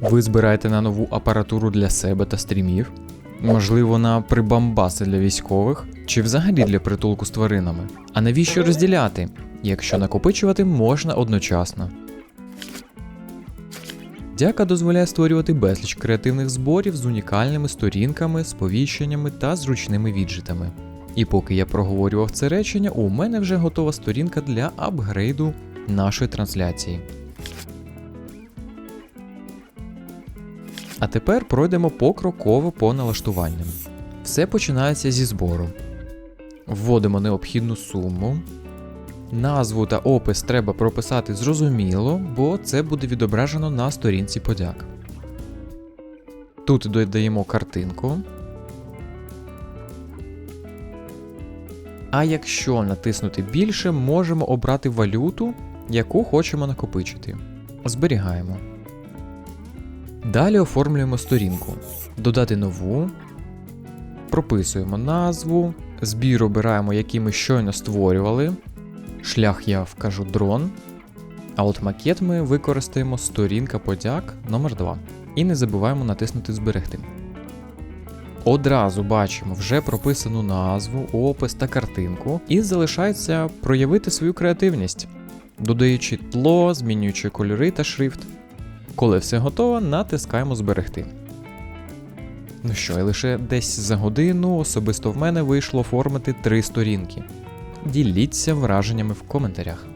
Ви збираєте на нову апаратуру для себе та стрімів? Можливо, на прибамбаси для військових, чи взагалі для притулку з тваринами. А навіщо розділяти, якщо накопичувати можна одночасно? Дяка дозволяє створювати безліч креативних зборів з унікальними сторінками, сповіщеннями та зручними віджитами. І поки я проговорював це речення, у мене вже готова сторінка для апгрейду нашої трансляції. А тепер пройдемо покроково по налаштуванням. Все починається зі збору. Вводимо необхідну суму. Назву та опис треба прописати зрозуміло, бо це буде відображено на сторінці подяк. Тут додаємо картинку. А якщо натиснути більше, можемо обрати валюту, яку хочемо накопичити. Зберігаємо. Далі оформлюємо сторінку. Додати нову. Прописуємо назву. Збір обираємо, який ми щойно створювали. Шлях я вкажу дрон. А от макет ми використаємо сторінка подяк номер 2 І не забуваємо натиснути Зберегти. Одразу бачимо вже прописану назву, опис та картинку, і залишається проявити свою креативність, додаючи тло, змінюючи кольори та шрифт. Коли все готово, натискаємо Зберегти. Ну що, і лише десь за годину особисто в мене вийшло оформити три сторінки. Діліться враженнями в коментарях.